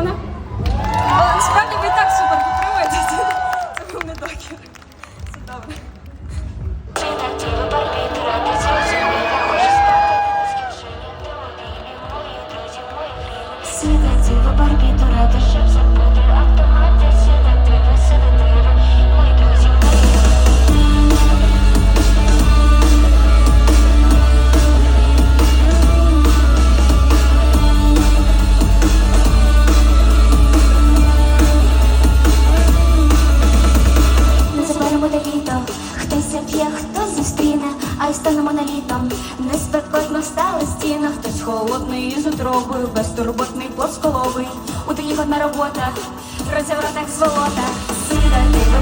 вона? О, насправді ви і так супер підтримуєте. Це, був не докір. Це добре. Сидати в барбі до щоб забути хтось хто зустріне, а й станемо на літом. Не спекотно стали стіна, хтось холодний із утробою, безтурботний плосколовий. У одна робота, розівратах золота. Сидати в